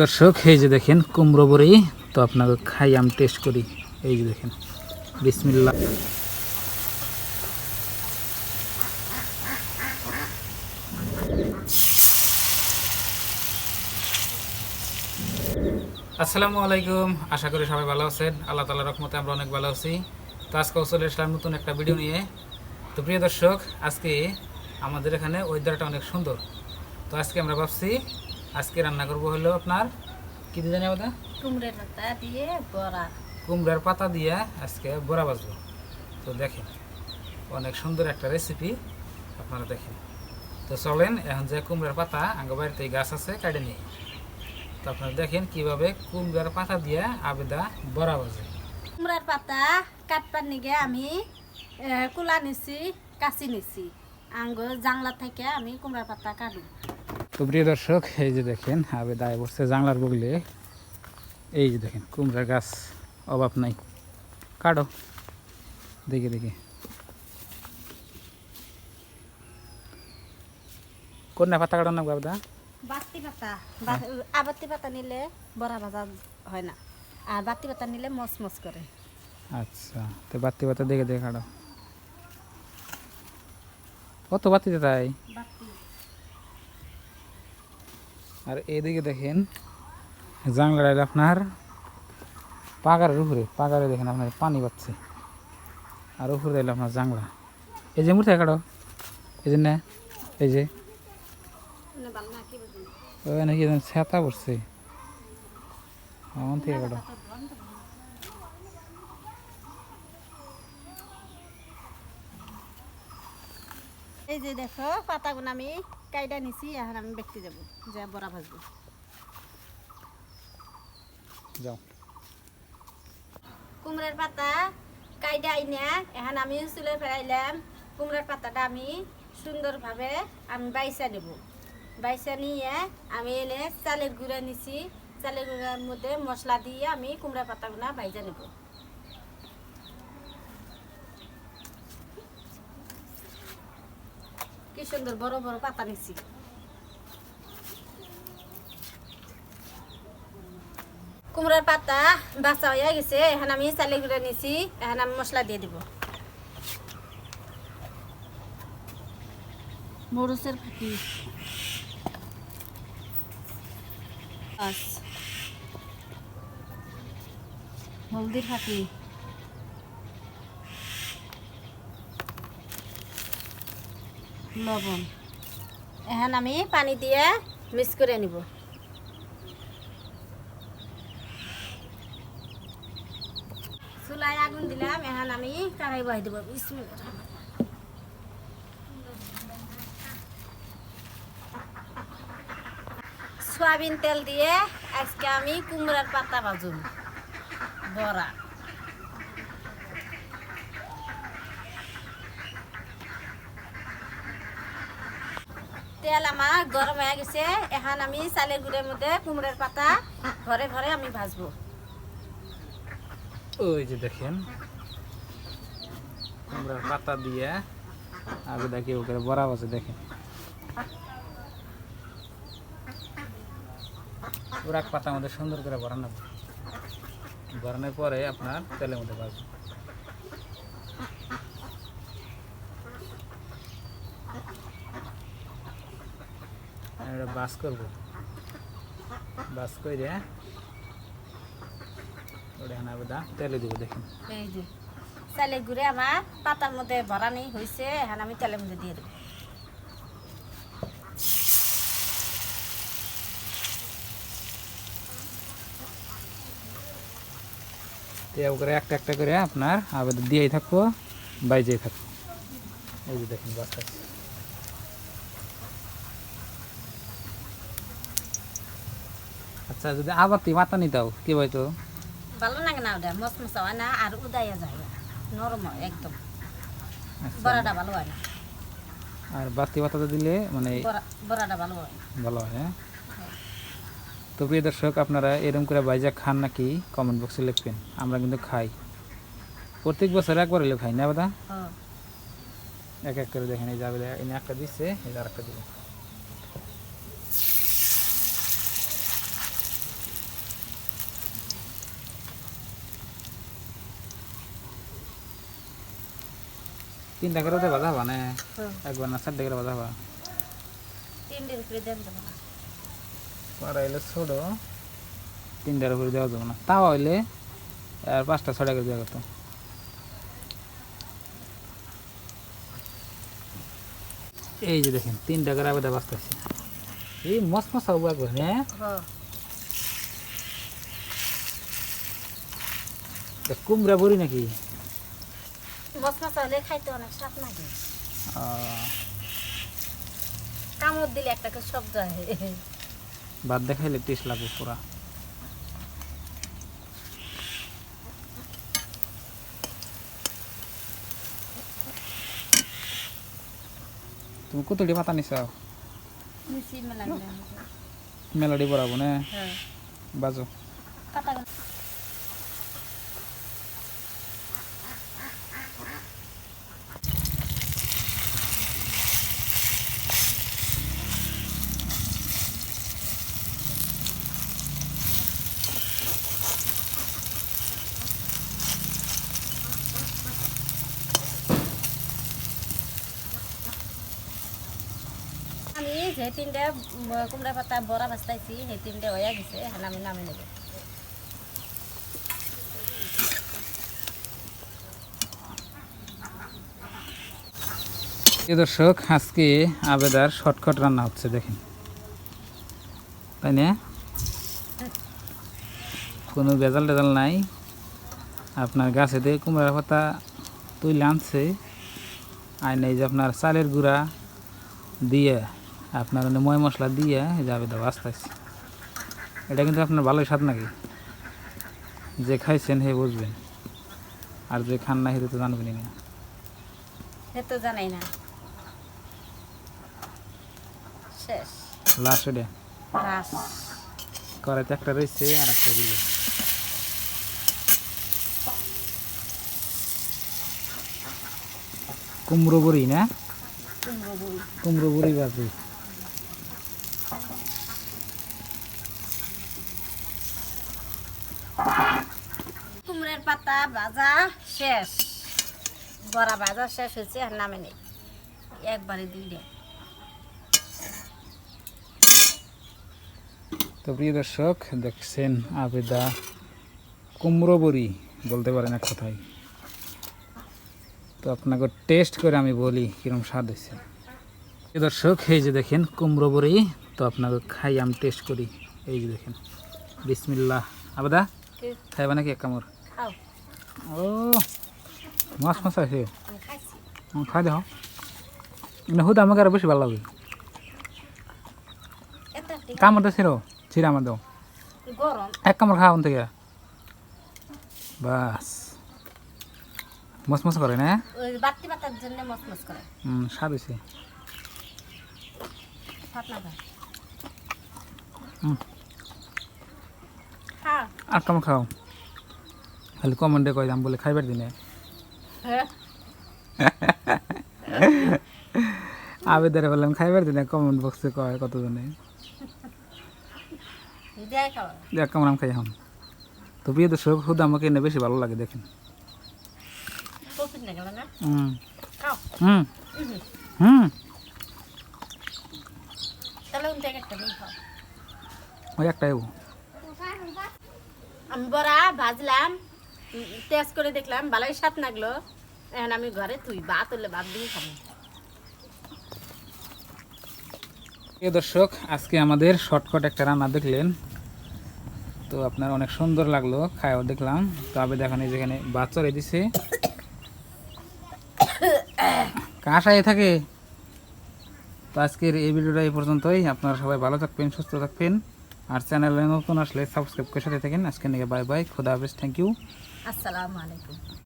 দর্শক, এই যে দেখেন, কুমড়ো বড়ি। তো আপনাকে খাই, আমি টেস্ট করি। এই যে দেখেন বিসমিল্লা আসসালামু আলাইকুম, আশা করি সবাই ভালো আছেন। আল্লাহ তালা রহমতে আমরা অনেক ভালো আছি। তো আজকে চলে আসলাম নতুন একটা ভিডিও নিয়ে। তো প্রিয় দর্শক, আজকে আমাদের এখানে ওয়েদারটা অনেক সুন্দর। তো আজকে আমরা ভাবছি আজকে রান্না করব হলো আপনার কি দিয়ে জানি ওটা কুমড়ের পাতা দিয়ে বড়া। কুমড়ার পাতা দিয়ে আজকে বড়া বাজবো তো দেখেন অনেক সুন্দর একটা রেসিপি আপনারা দেখেন। তো চলেন এখন যে কুমড়ার পাতা আঙ্গ বাড়িতে গাছ আছে কাটে নিই। তো আপনারা দেখেন কীভাবে কুমড়ার পাতা দিয়ে আবেদা বড়া বাজে কুমড়ার পাতা কাটবার নিগে আমি কুলা নিছি কাচি নিছি। আঙ্গ জাংলা থেকে আমি কুমড়ার পাতা কাটু তো প্রিয় দর্শক এই যে দেখেন আবে দায় বসছে জাংলার বগলে। এই যে দেখেন কুমড়ার গাছ অভাব নাই। কাটো দেখে দেখে। কোন পাতা কাটো না আবেদা? বাতি পাতা বা- আবাতি পাতা নিলে বড়া ভাজা হয় না। আর বাতি পাতা নিলে মচ মচ করে। আচ্ছা তো বাতি পাতা দেখে দেখে কাটো। কত বাতিতে তাই? বাতি। আর এদিকে দেখেন জাংলা জাংলার আপনার পাগারের উপরে, পাগারে দেখেন আপনার পানি পাচ্ছে আর উপরে দিলে আপনার জাংলা এই যে মুঠে কাটো, এই যে এই যে। নাকি পড়ছে। থেকে কাটো। এই যে দেখো পাতাগুলো আমি। কাইডা নিছি এখন আমি ব্যক্তি যাব যে বড়া ভাজবো। যাও। কুমড়ার পাতা কাইডা আইনা এখন আমি চুলে ফেরাইলাম কুমড়ার পাতাটা আমি সুন্দরভাবে আমি বাইসা নেব। বাইসা নিয়ে আমি এনে চালের গুঁড়া নিছি চালের গুঁড়ার মধ্যে মশলা দিয়ে আমি কুমড়ার পাতাগুলো বাইজা নেব। কি সুন্দর বড় বড় পাতা নিছি। কুমড়ার পাতা বাসা হয়ে গেছে এখন আমি চালে গুঁড়া নিছি এখন আমি মশলা দিয়ে দিব। মরুচের ফাটি হলদির ফাঁকি লবণ। এখন আমি পানি দিয়ে মিক্স করে নিব। চুলায় আগুন দিলাম, এখন আমি কারাই বহাই দেবো। রহমানির সয়াবিন তেল দিয়ে আজকে আমি কুমড়ার পাতা ভাজুম। বড়া। তেল আমার গরম হয়ে গেছে, এখন আমি চালের গুঁড়ের মধ্যে কুমড়ার পাতা ঘরে ঘরে আমি ভাজবো। ওই যে দেখেন, কুমড়ার পাতা দিয়ে আবেদা কেউ করে বড়া বাজে দেখেন। পুরা পাতার মধ্যে সুন্দর করে ভরানো ভরানোর পরে আপনার তেলের মধ্যে বাজবে আমি এটা বাস করব। বাস করে ওটা আবেদা তেলে দিব দেখেন এই যে চালের গুঁড়ে আমার পাতার মধ্যে ভরা নেই হয়েছে এখন আমি তেলের মধ্যে দিয়ে দেবো। করে একটা একটা করে আপনার আবেদন দিয়েই থাকব বাইজেই থাকব। এই যে দেখেন বাস আচ্ছা যদি আবার তুই মাথা নিতাও কি বলতো ভালো লাগে না ওটা মশা হয় না আর উদাইয়া যায় নরম হয় একদম। আচ্ছা। বড়াটা ভালো হয় না। আর বাতি পাতাটা দিলে মানে বড়া- বড়াটা ভালো হয়। ভালো হয় হ্যাঁ? তো প্রিয় দর্শক আপনারা এরকম করে বাইজা খান নাকি? কমেন্ট বক্সে লিখবেন আমরা কিন্তু খাই। প্রত্যেক বছর একবার হলে খাই না বাদা হ্যাঁ। এক এক করে দেখেন এই যাবে এনে একটা দিচ্ছে এই আর একটা দিবে তিনটা করে বাজা হবা না? একবার না চারটে করে হবা। তিনটের উপরে দেন দেবো না। কড়াইলে ছোট। তিনটার উপরে দেওয়া যাবে না। তাও হইলে আর পাঁচটা ছটা করে দেওয়া করতো এই যে দেখেন তিনটা করে আবেদা বাঁচতেছে। এই মস্ত মস্ত হব একবার হ্যাঁ। হ্যাঁ কুমড়া বড়ি নাকি? মশ মশা হলে খাইতে অনেক স্বাদ লাগে। কামড় দিলে একটা করে শব্দ হয় ভাত দেখাইলে টেস্ট লাগবে পুরা। তুমি কতটি পাতা নিছ? মেলোডি বরাবো না? হ্যাঁ। বাজো কাটা আমি কুমড়া পাতা সেই হয়ে গেছে দর্শক আজকে আবেদার শর্টকাট রান্না হচ্ছে, দেখেন। তাই না কোনো ভেজাল টেজাল নাই। আপনার গাছে দিয়ে কুমড়ার পাতা তুই আনছে। আর নেই যে আপনার চালের গুঁড়া দিয়ে আপনার ময় মশলা দিয়ে যাবে দাও আস্তে আস্তে এটা কিন্তু আপনার ভালোই স্বাদ নাকি? যে খাইছেন হে বুঝবেন। আর যে খান না হে তো জানবেনই না। সে তো জানাই না। শেষ। লাস্ট কড়াইতে একটা রয়েছে আর একটা দিল। কুমড়ো বড়ি না? কুমড়ো বড়ি। কুমড়ো বড়ি বাজে। কুমড়ের পাতা ভাজা শেষ। বড়া ভাজা শেষ হয়েছে আর নামে নেই। একবারে দুইটা তো প্রিয় দর্শক দেখছেন আবেদা কুমড়ো বড়ি বলতে পারেন এক কথায়। তো আপনাকে টেস্ট করে আমি বলি কিরম স্বাদ হয়েছে। প্রিয় দর্শক এই যে দেখেন কুমড়ো বড়ি তো আপনাকে খাই আমি টেস্ট করি। এই যে দেখেন। বিসমিল্লাহ। আবেদা খাইবা নাকি এক কামড়? ও মাছ মাছ আছে। খাই দাও না হুদ আমাকে আরও বেশি ভালো লাগে। ঠিক। কামড়টা ছিল ছিঁড়ে আমার দাও। এক কামড় খাওয়ান থেকে বাস মসমস করে না? ওই বাড়তি পাতার জন্য মসমস করে হুম স্বাদ হয়েছে আর কামড় খাও। খালি কমেন্টে কয় দাম বলে খাইবার দিনে? হ্যাঁ। আবেদারে বললাম খাইবার দিনে কমেন্ট বক্সে কয় কতজনে? কামড় আম খাই এখন। তো প্রিয় দর্শক হুদ আমাকে এনে বেশি ভালো লাগে দেখেন। হুম। হুম। হুম ওই একটাই আমি বড়া ভাজলাম। টেস্ট করে দেখলাম ভালোই স্বাদ লাগল এখন আমি ঘরে তুই ভাত হলে ভাত দিয়ে খাব। দর্শক, আজকে আমাদের শর্টকাট একটা রান্না দেখলেন। তো আপনার অনেক সুন্দর লাগল, খায়ও দেখলাম। তো আবে দেখানে যেখানে বাচ্চারে দিছে। কাশায় থাকে? তো আজকের এই ভিডিওটা এই পর্যন্তই। আপনারা সবাই ভালো থাকবেন, সুস্থ থাকবেন। আর চ্যানেলে নতুন আসলে সাবস্ক্রাইব করে সাথে থাকেন। আজকে নিয়ে বাই বাই, খোদা হাফেজ থ্যাংক ইউ আসসালামু আলাইকুম।